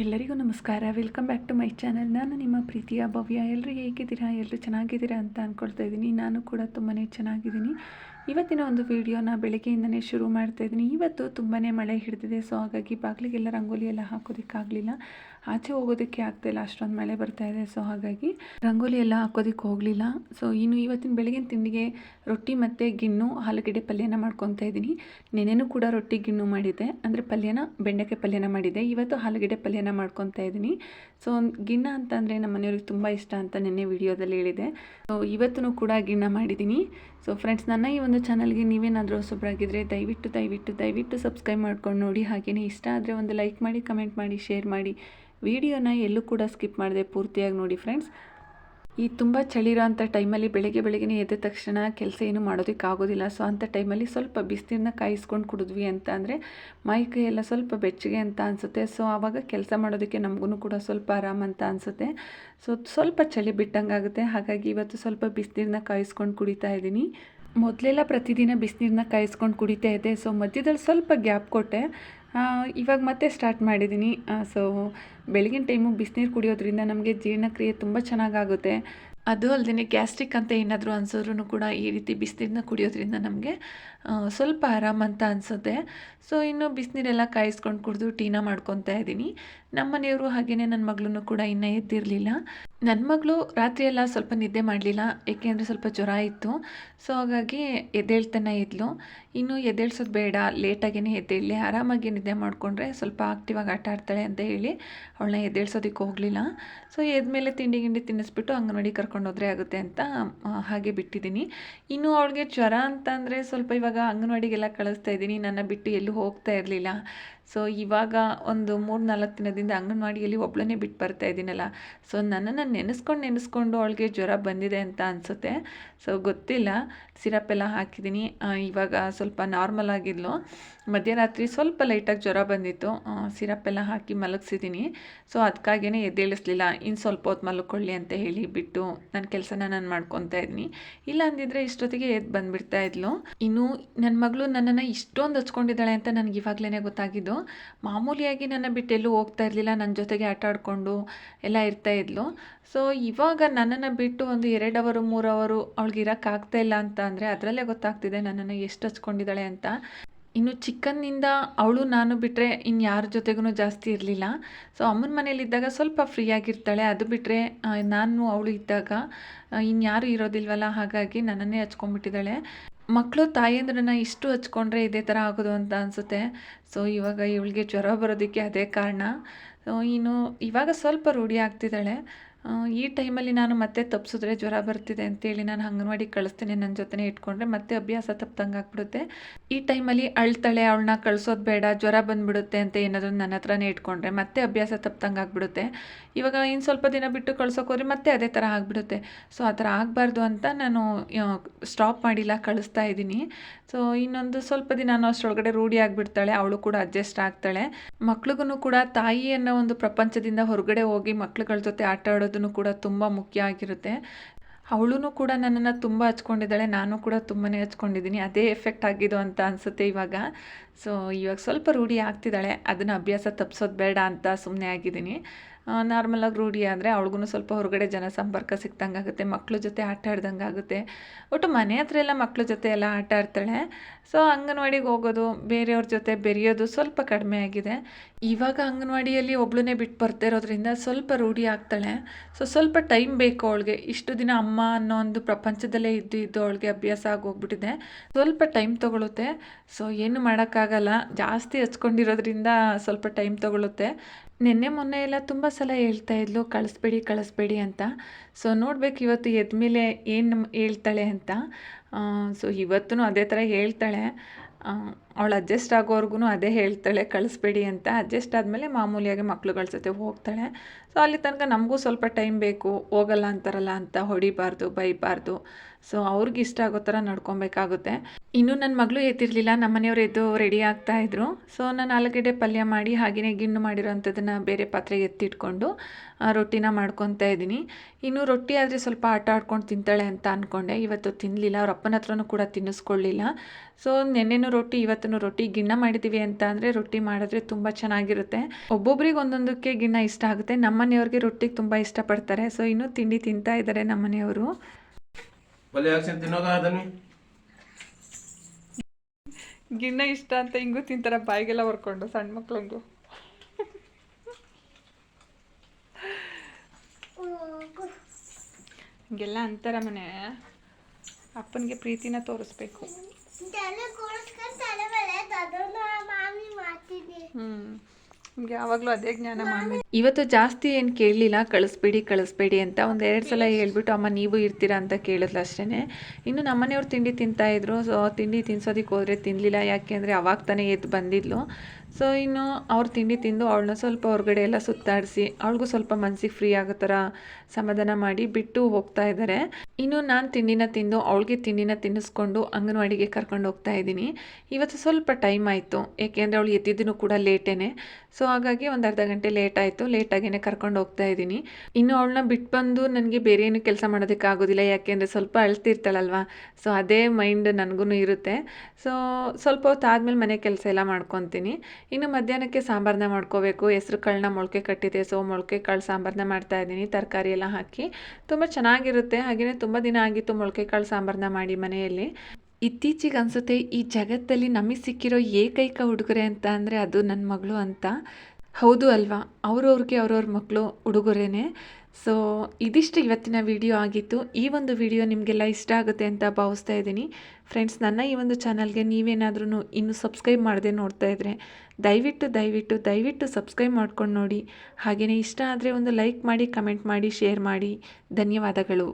ಎಲ್ಲರಿಗೂ ನಮಸ್ಕಾರ. Welcome back to my channel ನಾನು ನಿಮ್ಮ ಪ್ರೀತಿಯ ಭವ್ಯ. ಎಲ್ಲರೂ ಹೇಗಿದ್ದೀರಾ? ಎಲ್ಲರೂ ಚೆನ್ನಾಗಿದ್ದೀರಾ ಅಂತ ಅಂದ್ಕೊಳ್ತಾ ಇದ್ದೀನಿ. ನಾನು ಕೂಡ ತುಂಬಾ ಚೆನ್ನಾಗಿದ್ದೀನಿ. ಇವತ್ತಿನ ಒಂದು ವಿಡಿಯೋನ ಬೆಳಗ್ಗೆಯಿಂದನೇ ಶುರು ಮಾಡ್ತಾ ಇದ್ದೀನಿ. ಇವತ್ತು ತುಂಬಾ ಮಳೆ ಹಿಡಿದಿದೆ ಸೊ ಹಾಗಾಗಿ ಬಾಗಿಲಿಗೆಲ್ಲ ರಂಗೋಲಿ ಎಲ್ಲ ಹಾಕೋದಕ್ಕಾಗಲಿಲ್ಲ. ಆಚೆ ಹೋಗೋದಕ್ಕೆ ಆಗ್ತಾಯಿಲ್ಲ ಅಷ್ಟೊಂದು ಮಳೆ ಬರ್ತಾ ಇದೆ ಸೊ ಹಾಗಾಗಿ ರಂಗೋಲಿ ಎಲ್ಲ ಹಾಕೋದಕ್ಕೆ ಹೋಗಲಿಲ್ಲ. ಸೊ ಇನ್ನು ಇವತ್ತಿನ ಬೆಳಗಿನ ತಿಂಡಿಗೆ ರೊಟ್ಟಿ ಮತ್ತು ಗಿಣ್ಣು ಆಲೂಗಡ್ಡೆ ಪಲ್ಯನ ಮಾಡ್ಕೊತಾ ಇದ್ದೀನಿ. ನೆನೆನೂ ಕೂಡ ರೊಟ್ಟಿ ಗಿಣ್ಣು ಮಾಡಿದ್ದೆ. ಅಂದರೆ ಪಲ್ಯನ, ಬೆಂಡೆಕಾಯಿ ಪಲ್ಯನ ಮಾಡಿದ್ದೆ. ಇವತ್ತು ಆಲೂಗಡ್ಡೆ ಪಲ್ಯನ ಮಾಡ್ಕೊತಾ ಇದ್ದೀನಿ. ಸೊ ಗಿಣ್ಣ ಅಂತಂದರೆ ನಮ್ಮ ಮನೆಯವ್ರಿಗೆ ತುಂಬ ಇಷ್ಟ ಅಂತ ನೆನ್ನೆ ವಿಡಿಯೋದಲ್ಲಿ ಹೇಳಿದೆ. ಸೊ ಇವತ್ತೂ ಕೂಡ ಗಿಣ್ಣ ಮಾಡಿದ್ದೀನಿ. ಸೊ ಫ್ರೆಂಡ್ಸ್ ನನ್ನ ಈ ಒಂದು ಚಾನಲ್ಗೆ ನೀವೇನಾದರೂ ಹೊಸಬ್ರಾಗಿದ್ದರೆ ದಯವಿಟ್ಟು ದಯವಿಟ್ಟು ದಯವಿಟ್ಟು ಸಬ್ಸ್ಕ್ರೈಬ್ ಮಾಡ್ಕೊಂಡು ನೋಡಿ. ಹಾಗೆಯೇ ಇಷ್ಟ ಆದರೆ ಒಂದು ಲೈಕ್ ಮಾಡಿ ಕಮೆಂಟ್ ಮಾಡಿ ಶೇರ್ ಮಾಡಿ. ವಿಡಿಯೋನ ಎಲ್ಲೂ ಕೂಡ ಸ್ಕಿಪ್ ಮಾಡಿದೆ ಪೂರ್ತಿಯಾಗಿ ನೋಡಿ ಫ್ರೆಂಡ್ಸ್ ಈ ತುಂಬ ಚಳಿ ಇರೋ ಅಂಥ ಟೈಮಲ್ಲಿ ಬೆಳಗ್ಗೆ ಬೆಳಗ್ಗೆ ಎದ್ದ ತಕ್ಷಣ ಕೆಲಸ ಏನು ಮಾಡೋದಕ್ಕೆ ಆಗೋದಿಲ್ಲ. ಸೊ ಅಂಥ ಟೈಮಲ್ಲಿ ಸ್ವಲ್ಪ ಬಿಸಿನೀರನ್ನ ಕಾಯಿಸ್ಕೊಂಡು ಕುಡಿದ್ವಿ ಅಂತ ಅಂದರೆ ಮೈ ಕೈ ಎಲ್ಲ ಸ್ವಲ್ಪ ಬೆಚ್ಚಗೆ ಅಂತ ಅನಿಸುತ್ತೆ. ಸೊ ಆವಾಗ ಕೆಲಸ ಮಾಡೋದಕ್ಕೆ ನಮಗೂ ಕೂಡ ಸ್ವಲ್ಪ ಆರಾಮ ಅಂತ ಅನಿಸುತ್ತೆ. ಸೊ ಸ್ವಲ್ಪ ಚಳಿ ಬಿಟ್ಟಂಗೆ ಆಗುತ್ತೆ. ಹಾಗಾಗಿ ಇವತ್ತು ಸ್ವಲ್ಪ ಬಿಸಿನೀರನ್ನ ಕಾಯಿಸ್ಕೊಂಡು ಕುಡಿತಾ ಇದ್ದೀನಿ. ಮೊದಲೆಲ್ಲ ಪ್ರತಿದಿನ ಬಿಸಿನೀರನ್ನ ಕಾಯಿಸ್ಕೊಂಡು ಕುಡಿತಾ ಇದ್ದೆ. ಸೊ ಮಧ್ಯದಲ್ಲಿ ಸ್ವಲ್ಪ ಗ್ಯಾಪ್ ಕೊಟ್ಟೆ. ಇವಾಗ ಮತ್ತೆ ಸ್ಟಾರ್ಟ್ ಮಾಡಿದ್ದೀನಿ ಸೊ ಬೆಳಗಿನ ಟೈಮು ಬಿಸಿನೀರು ಕುಡಿಯೋದ್ರಿಂದ ನಮಗೆ ಜೀರ್ಣಕ್ರಿಯೆ ತುಂಬ ಚೆನ್ನಾಗಾಗುತ್ತೆ. ಅದು ಅಲ್ಲದೆ ಗ್ಯಾಸ್ಟ್ರಿಕ್ ಅಂತ ಏನಾದರೂ ಅನ್ಸೋದ್ರೂ ಕೂಡ ಈ ರೀತಿ ಬಿಸಿನೀರನ್ನ ಕುಡಿಯೋದ್ರಿಂದ ನಮಗೆ ಸ್ವಲ್ಪ ಆರಾಮ ಅಂತ ಅನಿಸುತ್ತೆ. ಸೊ ಇನ್ನು ಬಿಸಿನೀರೆಲ್ಲ ಕಾಯಿಸ್ಕೊಂಡು ಕುಡಿದು ಟೀನ ಮಾಡ್ಕೊತಾ ಇದ್ದೀನಿ ನಮ್ಮ ಮನೆಯವರು ಹಾಗೆಯೇ ನನ್ನ ಮಗಳೂ ಕೂಡ ಇನ್ನೂ ಎದ್ದಿರಲಿಲ್ಲ. ನನ್ನ ಮಗಳು ರಾತ್ರಿಯೆಲ್ಲ ಸ್ವಲ್ಪ ನಿದ್ದೆ ಮಾಡಲಿಲ್ಲ ಏಕೆಂದರೆ ಸ್ವಲ್ಪ ಜ್ವರ ಇತ್ತು. ಸೊ ಹಾಗಾಗಿ ಎದ್ದೇಳ್ತಾನೆ ಇದ್ಲು. ಇನ್ನು ಎದ್ದೇಳ್ಸೋದು ಬೇಡ ಲೇಟಾಗೇ ಎದ್ದೇಳಲಿ, ಆರಾಮಾಗಿ ನಿದ್ದೆ ಮಾಡಿಕೊಂಡ್ರೆ ಸ್ವಲ್ಪ ಆಕ್ಟಿವಾಗಿ ಆಟ ಆಡ್ತಾಳೆ ಅಂತ ಹೇಳಿ ಅವಳನ್ನ ಎದ್ದೇಳ್ಸೋದಕ್ಕೆ ಹೋಗಲಿಲ್ಲ. ಸೊ ಎದ್ಮೇಲೆ ತಿಂಡಿ ಗಿಂಡಿ ತಿನ್ನಿಸ್ಬಿಟ್ಟು ಅಂಗನವಾಡಿ ಕರ್ಕೊಂಡೋದ್ರೆ ಆಗುತ್ತೆ ಅಂತ ಹಾಗೆ ಬಿಟ್ಟಿದ್ದೀನಿ. ಇನ್ನು ಅವಳಿಗೆ ಜ್ವರ ಅಂತಂದರೆ ಸ್ವಲ್ಪ ಇವಾಗ ಅಂಗನವಾಡಿಗೆಲ್ಲ ಕಳಿಸ್ತಾ ಇದ್ದೀನಿ. ನನ್ನ ಬಿಟ್ಟು ಎಲ್ಲೂ ಹೋಗ್ತಾ ಇರಲಿಲ್ಲ. ಸೊ ಇವಾಗ ಒಂದು ಮೂರು ನಾಲ್ಕು ದಿನದಿಂದ ಅಂಗನವಾಡಿಯಲ್ಲಿ ಒಬ್ಬಳನ್ನೇ ಬಿಟ್ಟು ಬರ್ತಾ ಇದ್ದೀನಲ್ಲ. ಸೊ ನನ್ನನ್ನು ನೆನೆಸ್ಕೊಂಡು ನೆನೆಸ್ಕೊಂಡು ಅವಳಿಗೆ ಜ್ವರ ಬಂದಿದೆ ಅಂತ ಅನಿಸುತ್ತೆ. ಸೊ ಗೊತ್ತಿಲ್ಲ. ಸಿರಪ್ ಎಲ್ಲ ಹಾಕಿದ್ದೀನಿ. ಇವಾಗ ಸ್ವಲ್ಪ ನಾರ್ಮಲ್ ಆಗಿದ್ಲು. ಮಧ್ಯರಾತ್ರಿ ಸ್ವಲ್ಪ ಲೈಟಾಗಿ ಜ್ವರ ಬಂದಿತ್ತು. ಸಿರಪ್ ಎಲ್ಲ ಹಾಕಿ ಮಲಗಿಸಿದ್ದೀನಿ. ಸೊ ಅದಕ್ಕಾಗೇ ಎದ್ದೇಳಿಸ್ಲಿಲ್ಲ. ಇನ್ನು ಸ್ವಲ್ಪ ಹೊತ್ತು ಮಲ್ಕೊಳ್ಳಿ ಅಂತ ಹೇಳಿ ಬಿಟ್ಟು ನನ್ನ ಕೆಲಸನ ನಾನು ಮಾಡ್ಕೊತಾ ಇದ್ದೀನಿ. ಇಲ್ಲ ಅಂದಿದ್ರೆ ಇಷ್ಟೊತ್ತಿಗೆ ಎದ್ದು ಬಂದುಬಿಡ್ತಾ ಇದ್ಲು. ಇನ್ನು ನನ್ನ ಮಗಳು ನನ್ನನ್ನು ಇಷ್ಟೊಂದು ಹಚ್ಕೊಂಡಿದ್ದಾಳೆ ಅಂತ ನನಗೆ ಇವಾಗಲೇ ಗೊತ್ತಾಗಿದ್ದು. ಮಾಮೂಲಿಯಾಗಿ ನನ್ನ ಬಿಟ್ಟು ಎಲ್ಲೂ ಹೋಗ್ತಾ ಇರಲಿಲ್ಲ. ನನ್ನ ಜೊತೆಗೆ ಆಟ ಆಡಿಕೊಂಡು ಎಲ್ಲ ಇರ್ತಾ ಇದ್ಲು. ಸೊ, ಇವಾಗ ನನ್ನನ್ನು ಬಿಟ್ಟು ಒಂದು ಎರಡು ಅವರು, ಮೂರು ಅವರು ಅವಳಿಗೆ ಇರೋಕ್ಕಾಗ್ತಾ ಇಲ್ಲ ಅಂತ ಅಂದರೆ ಅದರಲ್ಲೇ ಗೊತ್ತಾಗ್ತಿದೆ ನನ್ನನ್ನು ಎಷ್ಟು ಹಚ್ಕೊಂಡಿದ್ದಾಳೆ ಅಂತ. ಇನ್ನು ಚಿಕ್ಕಂದಿನಿಂದ ಅವಳು ನಾನು ಬಿಟ್ಟರೆ ಇನ್ನು ಯಾರ ಜೊತೆಗೂ ಜಾಸ್ತಿ ಇರಲಿಲ್ಲ. ಸೊ ಅಮ್ಮನ ಮನೇಲಿದ್ದಾಗ ಸ್ವಲ್ಪ ಫ್ರೀ ಆಗಿರ್ತಾಳೆ. ಅದು ಬಿಟ್ಟರೆ ನಾನು ಅವಳು ಇದ್ದಾಗ ಇನ್ಯಾರು ಇರೋದಿಲ್ವಲ್ಲ, ಹಾಗಾಗಿ ನನ್ನನ್ನೇ ಹಚ್ಕೊಂಡ್ಬಿಟ್ಟಿದ್ದಾಳೆ. ಮಕ್ಕಳು ತಾಯಂದ್ರನ್ನ ಇಷ್ಟು ಹಚ್ಕೊಂಡ್ರೆ ಇದೇ ಥರ ಆಗೋದು ಅಂತ ಅನಿಸುತ್ತೆ. ಸೊ ಇವಾಗ ಇವಳಿಗೆ ಜ್ವರ ಬರೋದಕ್ಕೆ ಅದೇ ಕಾರಣ. ಇನ್ನು ಇವಾಗ ಸ್ವಲ್ಪ ರೂಢಿ ಆಗ್ತಿದ್ದಾಳೆ. ಈ ಟೈಮಲ್ಲಿ ನಾನು ಮತ್ತೆ ತಪ್ಪಿಸಿದ್ರೆ ಜ್ವರ ಬರ್ತಿದೆ ಅಂತೇಳಿ ನಾನು ಅಂಗನವಾಡಿಗೆ ಕಳಿಸ್ತೀನಿ ನನ್ನ ಜೊತೆ ಇಟ್ಕೊಂಡ್ರೆ ಮತ್ತೆ ಅಭ್ಯಾಸ ತಪ್ಪದಂಗೆ ಆಗ್ಬಿಡುತ್ತೆ. ಈ ಟೈಮಲ್ಲಿ ಅಳ್ತಾಳೆ, ಅವಳನ್ನ ಕಳಿಸೋದು ಬೇಡ, ಜ್ವರ ಬಂದುಬಿಡುತ್ತೆ ಅಂತ ಏನಾದರೂ ನನ್ನ ಹತ್ರನೇ ಇಟ್ಕೊಂಡ್ರೆ ಮತ್ತೆ ಅಭ್ಯಾಸ ತಪ್ಪದಂಗೆ ಆಗ್ಬಿಡುತ್ತೆ. ಇವಾಗ ಇನ್ನು ಸ್ವಲ್ಪ ದಿನ ಬಿಟ್ಟು ಕಳ್ಸೋಕೆ ಮತ್ತೆ ಅದೇ ಥರ ಆಗಿಬಿಡುತ್ತೆ. ಸೊ ಆ ಥರ ಆಗಬಾರ್ದು ಅಂತ ನಾನು ಸ್ಟಾಪ್ ಮಾಡಿಲ್ಲ, ಕಳಿಸ್ತಾ ಇದ್ದೀನಿ. ಸೊ ಇನ್ನೊಂದು ಸ್ವಲ್ಪ ದಿನ ಅಷ್ಟರೊಳಗಡೆ ರೂಢಿ ಆಗಿಬಿಡ್ತಾಳೆ, ಅವಳು ಕೂಡ ಅಡ್ಜಸ್ಟ್ ಆಗ್ತಾಳೆ. ಮಕ್ಳಿಗೂ ಕೂಡ ತಾಯಿ ಅನ್ನೋ ಒಂದು ಪ್ರಪಂಚದಿಂದ ಹೊರಗಡೆ ಹೋಗಿ ಮಕ್ಳುಗಳ ಜೊತೆ ಆಟ ಆಡೋದನ್ನು ಕೂಡ ತುಂಬ ಮುಖ್ಯ ಆಗಿರುತ್ತೆ. ಅವಳು ಕೂಡ ನನ್ನನ್ನು ತುಂಬ ಹಚ್ಕೊಂಡಿದ್ದಾಳೆ, ನಾನು ಕೂಡ ತುಂಬಾ ಹಚ್ಕೊಂಡಿದ್ದೀನಿ, ಅದೇ ಎಫೆಕ್ಟ್ ಆಗಿದ್ದು ಅಂತ ಅನಿಸುತ್ತೆ ಇವಾಗ. ಸೊ ಇವಾಗ ಸ್ವಲ್ಪ ರೂಢಿ ಆಗ್ತಿದ್ದಾಳೆ, ಅದನ್ನು ಅಭ್ಯಾಸ ತಪ್ಪಿಸೋದು ಬೇಡ ಅಂತ ಸುಮ್ಮನೆ ಆಗಿದ್ದೀನಿ. ನಾರ್ಮಲಾಗಿ ರೂಢಿ ಆದರೆ ಅವಳಿಗೂ ಸ್ವಲ್ಪ ಹೊರಗಡೆ ಜನ ಸಂಪರ್ಕ ಸಿಕ್ತಂಗೆ ಆಗುತ್ತೆ ಮಕ್ಳ ಜೊತೆ ಆಟ ಆಡ್ದಂಗೆ ಆಗುತ್ತೆ ಒಟ್ಟು ಮನೆ ಹತ್ರ ಎಲ್ಲ ಮಕ್ಳ ಜೊತೆ ಎಲ್ಲ ಆಟ ಆಡ್ತಾಳೆ. ಸೊ ಅಂಗನವಾಡಿಗೆ ಹೋಗೋದು, ಬೇರೆಯವ್ರ ಜೊತೆ ಬೆರೆಯೋದು ಸ್ವಲ್ಪ ಕಡಿಮೆ ಆಗಿದೆ. ಇವಾಗ ಅಂಗನವಾಡಿಯಲ್ಲಿ ಒಬ್ಳನ್ನೇ ಬಿಟ್ಟು ಬರ್ತಾ ಸ್ವಲ್ಪ ರೂಢಿ ಆಗ್ತಾಳೆ. ಸೊ ಸ್ವಲ್ಪ ಟೈಮ್ ಬೇಕು ಅವಳಿಗೆ. ಇಷ್ಟು ದಿನ ಅಮ್ಮ ಅನ್ನೋ ಒಂದು ಪ್ರಪಂಚದಲ್ಲೇ ಇದ್ದು ಇದ್ದು ಅವಳಿಗೆ ಅಭ್ಯಾಸ ಆಗೋಗ್ಬಿಟ್ಟಿದೆ. ಸ್ವಲ್ಪ ಟೈಮ್ ತೊಗೊಳುತ್ತೆ. ಸೊ ಏನು ಮಾಡೋಕ್ಕಾಗಲ್ಲ. ಜಾಸ್ತಿ ಹಚ್ಕೊಂಡಿರೋದ್ರಿಂದ ಸ್ವಲ್ಪ ಟೈಮ್ ತೊಗೊಳುತ್ತೆ. ನಿನ್ನೆ ಮೊನ್ನೆ ಎಲ್ಲ ತುಂಬ ಸಲ ಹೇಳ್ತಾ ಇದ್ಲು, ಕಳಿಸ್ಬೇಡಿ ಕಳಿಸ್ಬೇಡಿ ಅಂತ. ಸೊ ನೋಡ್ಬೇಕು ಇವತ್ತು ಎದ್ಮೇಲೆ ಏನು ಹೇಳ್ತಾಳೆ ಅಂತ. ಸೊ ಇವತ್ತು ಅದೇ ಥರ ಹೇಳ್ತಾಳೆ. ಅವಳು ಅಡ್ಜಸ್ಟ್ ಆಗೋವರೆಗೂ ಅದೇ ಹೇಳ್ತಾಳೆ, ಕಳಿಸ್ಬೇಡಿ ಅಂತ. ಅಡ್ಜಸ್ಟ್ ಆದಮೇಲೆ ಮಾಮೂಲಿಯಾಗಿ ಮಕ್ಳುಗಳ ಜೊತೆ ಹೋಗ್ತಾಳೆ. ಸೊ ಅಲ್ಲಿ ತನಕ ನಮಗೂ ಸ್ವಲ್ಪ ಟೈಮ್ ಬೇಕು. ಹೋಗಲ್ಲ ಅಂತಾರಲ್ಲ ಅಂತ ಹೊಡಿಬಾರ್ದು, ಬೈಬಾರ್ದು. ಸೊ ಅವ್ರಿಗೆ ಇಷ್ಟ ಆಗೋ ಥರ ನಡ್ಕೊಬೇಕಾಗುತ್ತೆ. ಇನ್ನು ನನ್ನ ಮಗಳು ಎತ್ತಿರಲಿಲ್ಲ ನಮ್ಮ ಮನೆಯವರು ಎದ್ದು ರೆಡಿ ಆಗ್ತಾಯಿದ್ರು ಸೊ ನಾನು ಆಲೂಗಡ್ಡೆ ಪಲ್ಯ ಮಾಡಿ ಹಾಗೆಯೇ ಗಿಣ್ಣು ಮಾಡಿರೋವಂಥದ್ದನ್ನು ಬೇರೆ ಪಾತ್ರೆಗೆ ಎತ್ತಿಟ್ಕೊಂಡು ರೊಟ್ಟಿನ ಮಾಡ್ಕೊತಾ ಇದ್ದೀನಿ. ಇನ್ನು ರೊಟ್ಟಿ ಆದರೆ ಸ್ವಲ್ಪ ಆಟ ಆಡ್ಕೊಂಡು ತಿಂತಾಳೆ ಅಂತ ಅಂದ್ಕೊಂಡೆ ಇವತ್ತು ತಿನ್ನಲಿಲ್ಲ ಅವ್ರ ಅಪ್ಪನ ಹತ್ರನೂ ಕೂಡ ತಿನ್ನಿಸ್ಕೊಳ್ಳಿಲ್ಲ ಸೊ ನೆನ್ನೆನೂ ರೊಟ್ಟಿ ಇವತ್ತು ಇವತ್ತು ರೊಟ್ಟಿ ಗಿಣ್ಣ ಮಾಡಿದ್ದೀವಿ ಅಂತ ಅಂದರೆ ರೊಟ್ಟಿ ಮಾಡಿದ್ರೆ ತುಂಬ ಚೆನ್ನಾಗಿರುತ್ತೆ. ಒಬ್ಬೊಬ್ರಿಗೆ ಒಂದೊಂದಕ್ಕೆ ಗಿಣ್ಣ ಇಷ್ಟ ಆಗುತ್ತೆ. ನಮ್ಮ ಮನೆಯವ್ರಿಗೆ ರೊಟ್ಟಿಗೆ ತುಂಬ ಇಷ್ಟಪಡ್ತಾರೆ. ಸೊ ಇನ್ನೂ ತಿಂಡಿ ತಿಂತಾ ಇದ್ದಾರೆ ನಮ್ಮ ಮನೆಯವರು ಗಿಣ್ಣ ಇಷ್ಟ ಅಂತ ಹಿಂಗೂ ತಿಂತಾರ. ಬಾಯಿಗೆಲ್ಲ ಹೊರ್ಕೊಂಡು ಸಣ್ಣ ಮಕ್ಳಂಗೂ. ಹಿಂಗೆಲ್ಲ ಅಂತಾರ ಮನೆ. ಅಪ್ಪನಿಗೆ ಪ್ರೀತಿನ ತೋರಿಸ್ಬೇಕು. ನಿಮ್ಗೆ ಯಾವಾಗಲೂ ಅದೇ ಜ್ಞಾನ ಇವತ್ತು ಜಾಸ್ತಿ ಏನು ಕೇಳಲಿಲ್ಲ ಕಳಿಸ್ಬೇಡಿ ಕಳಿಸ್ಬೇಡಿ ಅಂತ ಒಂದು ಎರಡು ಸಲ ಹೇಳ್ಬಿಟ್ಟು ಅಮ್ಮ ನೀವು ಇರ್ತೀರಾ ಅಂತ ಕೇಳಿದ್ಲು ಅಷ್ಟೇ ಇನ್ನು ನಮ್ಮನೆಯವ್ರು ತಿಂಡಿ ತಿಂತಾ ಇದ್ರು ಸೊ ತಿಂಡಿ ತಿನ್ಸೋದಕ್ಕೆ ಹೋದರೆ ತಿನ್ನಲಿಲ್ಲ ಯಾಕೆ ಅಂದರೆ ಅವಾಗ ತಾನೇ ಎದ್ದು ಬಂದಿದ್ಲು. ಸೊ ಇನ್ನು ಅವ್ರು ತಿಂಡಿ ತಿಂದು ಅವಳನ್ನ ಸ್ವಲ್ಪ ಹೊರಗಡೆ ಎಲ್ಲ ಸುತ್ತಾಡಿಸಿ, ಅವಳಿಗೂ ಸ್ವಲ್ಪ ಮನಸ್ಸಿಗೆ ಫ್ರೀ ಆಗೋ ಥರ ಸಮಾಧಾನ ಮಾಡಿ ಬಿಟ್ಟು ಹೋಗ್ತಾ ಇದ್ದಾರೆ ಇನ್ನು ನಾನು ತಿಂಡಿನ ತಿಂದು ಅವಳಿಗೆ ತಿಂಡಿನ ತಿನ್ನಿಸ್ಕೊಂಡು ಅಂಗನವಾಡಿಗೆ ಕರ್ಕೊಂಡು ಹೋಗ್ತಾ ಇದ್ದೀನಿ. ಇವತ್ತು ಸ್ವಲ್ಪ ಟೈಮ್ ಆಯಿತು, ಏಕೆಂದರೆ ಅವಳು ಎದ್ದಿದ್ದೂ ಕೂಡ ಲೇಟೇನೆ. ಸೊ ಹಾಗಾಗಿ ಒಂದು ಅರ್ಧ ಗಂಟೆ ಲೇಟ್ ಆಯಿತು ಲೇಟಾಗೇ ಕರ್ಕೊಂಡು ಹೋಗ್ತಾ ಇದ್ದೀನಿ. ಇನ್ನು ಅವಳನ್ನ ಬಿಟ್ಟು ಬಂದು ನನಗೆ ಬೇರೆ ಏನು ಕೆಲಸ ಮಾಡೋದಕ್ಕೆ ಆಗೋದಿಲ್ಲ, ಯಾಕೆಂದರೆ ಸ್ವಲ್ಪ ಅಳ್ತಿರ್ತಾಳಲ್ವ? ಸೊ ಅದೇ ಮೈಂಡ್ ನನಗೂ ಇರುತ್ತೆ. ಸೊ ಸ್ವಲ್ಪ ಹೊತ್ತು ಆದಮೇಲೆ ಮನೆ ಕೆಲಸ ಎಲ್ಲ ಮಾಡ್ಕೊತೀನಿ. ಇನ್ನು ಮಧ್ಯಾಹ್ನಕ್ಕೆ ಸಾಂಬಾರನ್ನ ಮಾಡ್ಕೋಬೇಕು. ಹೆಸ್ರು ಕಾಳನ್ನ ಮೊಳಕೆ ಕಟ್ಟಿದೆ ಸೊ ಮೊಳಕೆ ಕಾಳು ಸಾಂಬಾರನ್ನ ಮಾಡ್ತಾ ಇದ್ದೀನಿ. ತರಕಾರಿ ಎಲ್ಲ ಹಾಕಿ. ತುಂಬ ಚೆನ್ನಾಗಿರುತ್ತೆ. ಹಾಗೆಯೇ ತುಂಬ ದಿನ ಆಗಿತ್ತು ಮೊಳಕೆ ಕಾಳು ಸಾಂಬಾರನ್ನ ಮಾಡಿ ಮನೆಯಲ್ಲಿ. ಇತ್ತೀಚೆಗೆ ಅನಿಸುತ್ತೆ, ಈ ಜಗತ್ತಲ್ಲಿ ನಮಗೆ ಸಿಕ್ಕಿರೋ ಏಕೈಕ ಉಡುಗೊರೆ ಅಂತ ಅಂದರೆ ಅದು ನನ್ನ ಮಗಳು ಅಂತ. ಹೌದು ಅಲ್ವಾ? ಅವ್ರವ್ರಿಗೆ ಅವ್ರವ್ರ ಮಕ್ಕಳು ಉಡುಗೊರೆನೇ. ಸೊ ಇದಿಷ್ಟು ಇವತ್ತಿನ ವಿಡಿಯೋ ಆಗಿತ್ತು. ಈ ಒಂದು ವಿಡಿಯೋ ನಿಮಗೆಲ್ಲ ಇಷ್ಟ ಆಗುತ್ತೆ ಅಂತ ಭಾವಿಸ್ತಾ ಇದ್ದೀನಿ. ಫ್ರೆಂಡ್ಸ್ ನನ್ನ ಈ ಒಂದು ಚಾನಲ್ಗೆ ನೀವೇನಾದ್ರೂ ಇನ್ನೂ ಸಬ್ಸ್ಕ್ರೈಬ್ ಮಾಡದೆ ನೋಡ್ತಾ ಇದ್ದರೆ ದಯವಿಟ್ಟು ದಯವಿಟ್ಟು ದಯವಿಟ್ಟು ಸಬ್ಸ್ಕ್ರೈಬ್ ಮಾಡ್ಕೊಂಡು ನೋಡಿ. ಹಾಗೆಯೇ ಇಷ್ಟ ಆದರೆ ಒಂದು ಲೈಕ್ ಮಾಡಿ ಕಮೆಂಟ್ ಮಾಡಿ ಶೇರ್ ಮಾಡಿ. ಧನ್ಯವಾದಗಳು.